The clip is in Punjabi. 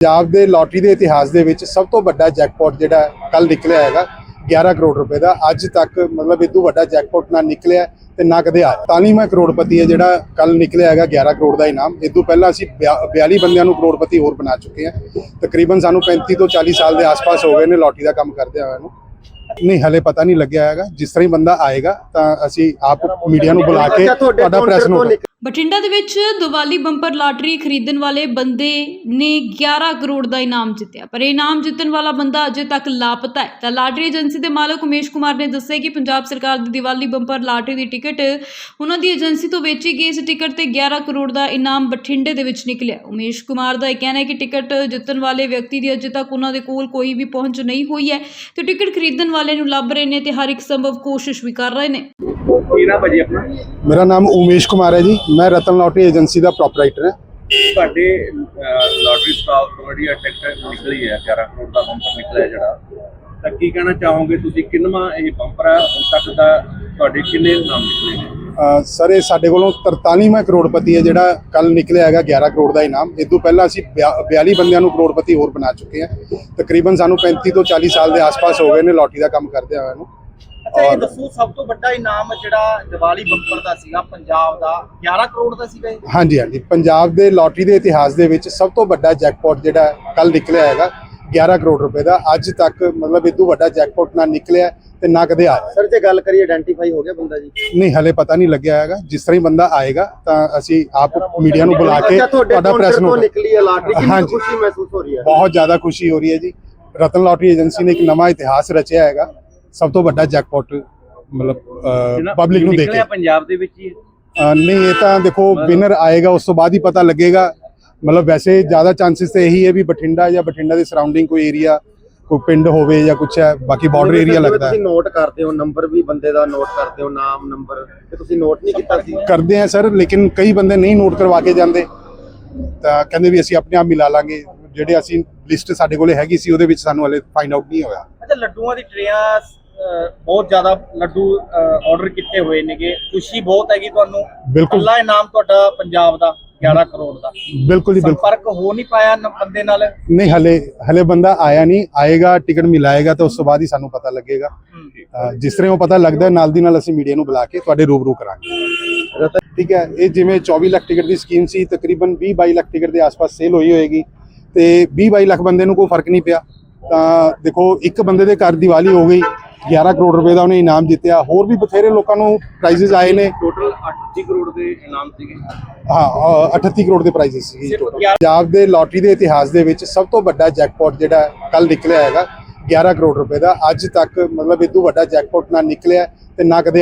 ਪੰਜਾਬ ਦੇ ਲੋਟਰੀ ਦੇ ਇਤਿਹਾਸ ਦੇ ਵਿੱਚ ਸਭ ਤੋਂ ਵੱਡਾ ਜੈਕਪਾਟ ਜਿਹੜਾ ਕੱਲ ਨਿਕਲਿਆ ਹੈਗਾ 11 ਕਰੋੜ ਰੁਪਏ ਦਾ। ਅੱਜ ਤੱਕ ਮਤਲਬ ਇਦੋਂ ਵੱਡਾ ਜੈਕਪਾਟ ਨਾ ਨਿਕਲਿਆ ਤੇ ਨਾ ਕਦੇ ਆਇਆ। ਤਾਲੀਮਾ ਕਰੋੜਪਤੀ ਹੈ ਜਿਹੜਾ ਕੱਲ ਨਿਕਲਿਆ ਹੈਗਾ 11 ਕਰੋੜ ਦਾ ਇਨਾਮ। ਇਦੋਂ ਪਹਿਲਾਂ ਅਸੀਂ 42 ਬੰਦਿਆਂ ਨੂੰ ਕਰੋੜਪਤੀ ਹੋਰ ਬਣਾ ਚੁੱਕੇ ਹਾਂ। ਤਕਰੀਬਨ ਸਾਨੂੰ 35 ਤੋਂ 40 ਸਾਲ ਦੇ ਆਸ-ਪਾਸ ਹੋ ਗਏ ਨੇ ਲੋਟਰੀ ਦਾ ਕੰਮ ਕਰਦੇ ਹੋਏ ਨੂੰ। ਨਹੀਂ ਹਲੇ ਪਤਾ ਨਹੀਂ ਲੱਗਿਆ ਹੈਗਾ। ਜਿਸ ਤਰ੍ਹਾਂ ਹੀ ਬੰਦਾ ਆਏਗਾ ਤਾਂ ਅਸੀਂ ਆਪ ਮੀਡੀਆ ਨੂੰ ਬੁਲਾ ਕੇ ਤੁਹਾਡਾ ਪ੍ਰੈਸ ਨੋਟ ਬਠਿੰਡਾ ਦੇ ਵਿੱਚ ਦੀਵਾਲੀ ਬੰਪਰ ਲਾਟਰੀ ਖਰੀਦਣ ਵਾਲੇ ਬੰਦੇ ਨੇ 11 ਕਰੋੜ ਦਾ ਇਨਾਮ ਜਿੱਤਿਆ। ਪਰ ਇਹ ਇਨਾਮ ਜਿੱਤਣ ਵਾਲਾ ਬੰਦਾ ਅਜੇ ਤੱਕ ਲਾਪਤਾ ਹੈ। ਤਾਂ ਲਾਟਰੀ ਏਜੰਸੀ ਦੇ ਮਾਲਕ ਉਮੇਸ਼ ਕੁਮਾਰ ਨੇ ਦੱਸਿਆ ਕਿ ਪੰਜਾਬ ਸਰਕਾਰ ਦੀ ਦੀਵਾਲੀ ਬੰਪਰ ਲਾਟਰੀ ਦੀ ਟਿਕਟ ਉਹਨਾਂ ਦੀ ਏਜੰਸੀ ਤੋਂ ਵੇਚੀ ਗਈ। ਇਸ ਟਿਕਟ ਤੇ 11 ਕਰੋੜ ਦਾ ਇਨਾਮ ਬਠਿੰਡੇ ਦੇ ਵਿੱਚ ਨਿਕਲਿਆ। ਉਮੇਸ਼ ਕੁਮਾਰ ਦਾ ਇਹ ਕਹਿਣਾ ਹੈ ਕਿ ਟਿਕਟ ਜਿੱਤਣ ਵਾਲੇ ਵਿਅਕਤੀ ਦੀ ਅਜੇ ਤੱਕ ਉਹਨਾਂ ਦੇ ਕੋਲ ਕੋਈ ਵੀ ਪਹੁੰਚ ਨਹੀਂ ਹੋਈ ਹੈ ਤੇ ਟਿਕਟ ਖਰੀਦਣ ਵਾਲੇ ਨੂੰ ਲੱਭ ਰਹੇ ਨੇ ਤੇ ਹਰ ਇੱਕ ਸੰਭਵ ਕੋਸ਼ਿਸ਼ ਵੀ ਕਰ ਰਹੇ ਨੇ। ਕੀ ਨਾ ਭਾਜੀ ਆਪਣਾ? ਮੇਰਾ ਨਾਮ ਉਮੇਸ਼ ਕੁਮਾਰ ਹੈ ਜੀ। ਮੈਂ ਰਤਨ ਲੋਟਰੀ ਏਜੰਸੀ ਦਾ ਪ੍ਰੋਪਰਾਈਟਰ ਹਾਂ। ਤੁਹਾਡੇ ਲਾਟਰੀ ਸਟਾਲ ਤੋਂ ਜਿਹੜੀ ਇਹ ਟਿਕਟ ਨਿਕਲੀ ਹੈ 11 ਕਰੋੜ ਦਾ ਬੰਪਰ ਨਿਕਲਿਆ ਜਿਹੜਾ ਤਾਂ ਕੀ ਕਹਿਣਾ ਚਾਹੋਗੇ ਤੁਸੀਂ? ਕਿੰਨਵਾਂ ਇਹ ਬੰਪਰ ਹੈ ਹੁਣ ਤੱਕ ਦਾ ਤੁਹਾਡੇ ਕਿੰਨੇ ਨਾਮ ਨਿਕਲੇ ਨੇ? ਸਰ ਇਹ ਸਾਡੇ ਕੋਲੋਂ 43ਵਾਂ ਕਰੋੜਪਤੀ ਹੈ ਜਿਹੜਾ ਕੱਲ ਨਿਕਲਿਆ ਹੈਗਾ 11 ਕਰੋੜ ਦਾ ਇਨਾਮ। ਇਦੋਂ ਪਹਿਲਾਂ ਅਸੀਂ 42 ਬੰਦਿਆਂ ਨੂੰ ਕਰੋੜਪਤੀ ਹੋਰ ਬਣਾ ਚੁੱਕੇ ਹਾਂ। ਤਕਰੀਬਨ ਸਾਨੂੰ 35 ਤੋਂ 40 ਸਾਲ ਦੇ ਆਸ-ਪਾਸ ਹੋ ਗਏ ਨੇ ਲੋਟਰੀ ਦਾ ਕੰਮ ਕਰਦੇ ਹੋਏ ਨੂੰ। ਅੱਛਾ ਇਹ ਦੱਸੋ ਸਭ ਤੋਂ ਵੱਡਾ ਇਨਾਮ ਜਿਹੜਾ ਦੀਵਾਲੀ ਬੰਪਰ ਦਾ ਸੀਗਾ ਪੰਜਾਬ ਦਾ 11 ਕਰੋੜ ਦਾ ਸੀਗਾ ਇਹ? ਹਾਂਜੀ ਹਾਂਜੀ। ਪੰਜਾਬ ਦੇ ਲੋਟਰੀ ਦੇ ਇਤਿਹਾਸ ਦੇ ਵਿੱਚ ਸਭ ਤੋਂ ਵੱਡਾ ਜੈਕਪਾਟ ਜਿਹੜਾ ਕੱਲ ਨਿਕਲਿਆ ਹੈਗਾ 11 ਕਰੋੜ ਰੁਪਏ ਦਾ। ਅੱਜ ਤੱਕ ਮਤਲਬ ਇਦੋਂ ਵੱਡਾ ਜੈਕਪਾਟ ਨਾ ਨਿਕਲਿਆ ਤੇ ਨਾ ਕਦੇ ਆਇਆ। ਸਰ ਜੇ ਗੱਲ ਕਰੀਏ ਆਇਡੈਂਟੀਫਾਈ ਹੋ ਗਿਆ ਬੰਦਾ ਜੀ? ਨਹੀਂ ਹਲੇ ਪਤਾ ਨਹੀਂ ਲੱਗਿਆ ਹੈਗਾ। ਜਿਸ ਤਰ੍ਹਾਂ ਹੀ ਬੰਦਾ ਆਏਗਾ ਤਾਂ ਅਸੀਂ ਆਪ ਮੀਡੀਆ ਨੂੰ ਬੁਲਾ ਕੇ ਤੁਹਾਡੇ ਪ੍ਰੈਸ ਤੋਂ ਨੋਟ ਨਿਕਲੀ ਹੈ ਲਾਟਰੀ। ਕਿੰਨੀ। ਖੁਸ਼ੀ ਮਹਿਸੂਸ ਹੋ ਰਹੀ ਹੈ? ਬਹੁਤ ਜ਼ਿਆਦਾ ਖੁਸ਼ੀ ਹੋ ਰਹੀ ਹੈ ਜੀ। ਰਤਨ ਲਾਟਰੀ ਏਜੰਸੀ ਨੇ ਇੱਕ ਨਵਾਂ ਇਤਿਹਾਸ ਰਚਿਆ ਹੈਗਾ। ਸਭ ਤੋਂ ਵੱਡਾ ਜੈਕਪਾਟ ਮਤਲਬ ਪਬਲਿਕ ਨੂੰ ਦੇ ਕੇ। ਪੰਜਾਬ ਦੇ ਵਿੱਚ ਹੀ? ਨਹੀਂ ਇਹ ਤਾਂ ਦੇਖੋ ਵਿਨਰ ਆਏਗਾ ਉਸ ਤੋਂ ਬਾਅਦ ਹੀ ਪਤਾ ਲੱਗੇਗਾ। ਮਤਲਬ ਵੈਸੇ ਜ਼ਿਆਦਾ ਚਾਂਸਸ ਤੇ ਇਹੀ ਹੈ ਵੀ ਬਠਿੰਡਾ ਜਾਂ ਬਠਿੰਡਾ ਦੇ ਸਰਾਊਂਡਿੰਗ ਕੋਈ ਏਰੀਆ ਕੋਈ ਪਿੰਡ ਹੋਵੇ ਜਾਂ ਕੁਝ ਹੈ ਬਾਕੀ ਬਾਰਡਰ ਏਰੀਆ ਲੱਗਦਾ ਤੁਸੀਂ ਨੋਟ ਕਰਦੇ ਹੋ ਨੰਬਰ ਵੀ ਬੰਦੇ ਦਾ ਨੋਟ ਕਰਦੇ ਹੋ ਨਾਮ ਨੰਬਰ ਤੇ ਤੁਸੀਂ ਨੋਟ ਨਹੀਂ ਕੀਤਾ ਸੀ? ਕਰਦੇ ਆ ਸਰ ਲੇਕਿਨ ਕਈ ਬੰਦੇ ਨਹੀਂ ਨੋਟ ਕਰਵਾ ਕੇ ਜਾਂਦੇ। ਤਾਂ ਕਹਿੰਦੇ ਵੀ ਅਸੀਂ ਆਪਣੇ ਆਪ ਮਿਲਾ ਲਾਂਗੇ। ਜਿਹੜੇ ਅਸੀਂ ਲਿਸਟ ਸਾਡੇ ਕੋਲੇ ਹੈਗੀ ਸੀ ਉਹਦੇ ਵਿੱਚ ਸਾਨੂੰ ਹਲੇ ਫਾਈਂਡ ਆਊਟ ਨਹੀਂ ਹੋਇਆ। ਅੱਛਾ ਲੱਡੂਆਂ ਦੀ ਟਰੇਆਂ ਬਹੁਤ ਜ਼ਿਆਦਾ ਲੱਡੂ ਆਰਡਰ ਕੀਤੇ ਹੋਏ ਨੇਗੇ। ਖੁਸ਼ੀ ਬਹੁਤ ਹੈਗੀ ਤੁਹਾਨੂੰ। ਬਿਲਕੁਲ। ਕੱਲਾ ਇਨਾਮ ਤੁਹਾਡਾ ਪੰਜਾਬ ਦਾ 11 ਕਰੋੜ ਦਾ। ਬਿਲਕੁਲ ਬਿਲਕੁਲ। ਸੰਪਰਕ ਹੋ ਨਹੀਂ ਪਾਇਆ ਬੰਦੇ ਨਾਲ? ਨਹੀਂ ਹਲੇ ਹਲੇ ਬੰਦਾ ਆਇਆ ਨਹੀਂ। ਆਏਗਾ ਟਿਕਟ ਮਿਲਾਏਗਾ ਤਾਂ ਉਸ ਤੋਂ ਬਾਅਦ ਹੀ ਸਾਨੂੰ ਪਤਾ ਲੱਗੇਗਾ। ਜਿਸ ਤਰ੍ਹਾਂ ਉਹ ਪਤਾ ਲੱਗਦਾ ਨਾਲ ਦੀ ਨਾਲ ਅਸੀਂ ਮੀਡੀਆ ਨੂੰ ਬੁਲਾ ਕੇ ਤੁਹਾਡੇ ਰੂਬਰੂ ਕਰਾਂਗੇ। ਠੀਕ ਹੈ ਇਹ ਜਿਵੇਂ 24 ਲੱਖ ਟਿਕਟ ਦੀ ਸਕੀਮ ਸੀ ਤਕਰੀਬਨ 20 22 ਲੱਖ ਟਿਕਟ ਦੇ ਆਸ-ਪਾਸ ਸੇਲ ਹੋਈ ਹੋਏਗੀ ਤੇ 20 22 ਲੱਖ ਬੰਦੇ ਨੂੰ ਕੋਈ ਫ਼ਰਕ ਨਹੀਂ ਪਿਆ। ਤਾਂ ਦੇਖੋ ਇੱਕ ਬੰਦੇ ਦੇ ਘਰ ਦੀਵਾਲੀ ਹੋ ਗਈ 11 ਕਰੋੜ ਰੁਪਏ ਦਾ ਉਹਨੇ ਇਨਾਮ ਜਿੱਤਿਆ। ਹੋਰ ਵੀ ਬਥੇਰੇ ਲੋਕਾਂ ਨੂੰ ਪ੍ਰਾਈਜ਼ਸ ਆਏ ਨੇ। ਟੋਟਲ 38 ਕਰੋੜ ਦੇ ਇਨਾਮ ਸੀਗੇ। ਹਾਂ ਅ, 38 ਕਰੋੜ ਦੇ ਪ੍ਰਾਈਜ਼ਸ ਸੀ ਸਿਰਫ ਪੰਜਾਬ ਦੇ ਲੋਟਰੀ ਦੇ ਇਤਿਹਾਸ ਦੇ ਵਿੱਚ ਸਭ ਤੋਂ ਵੱਡਾ ਜੈਕਪਾਟ ਜਿਹੜਾ ਕੱਲ ਨਿਕਲਿਆ ਹੈਗਾ 11 ਕਰੋੜ ਰੁਪਏ ਦਾ। ਅੱਜ ਤੱਕ ਮਤਲਬ ਇਦੋਂ ਵੱਡਾ ਜੈਕਪਾਟ ਨਾ ਨਿਕਲਿਆ ਤੇ ਨਾ ਕਦੇ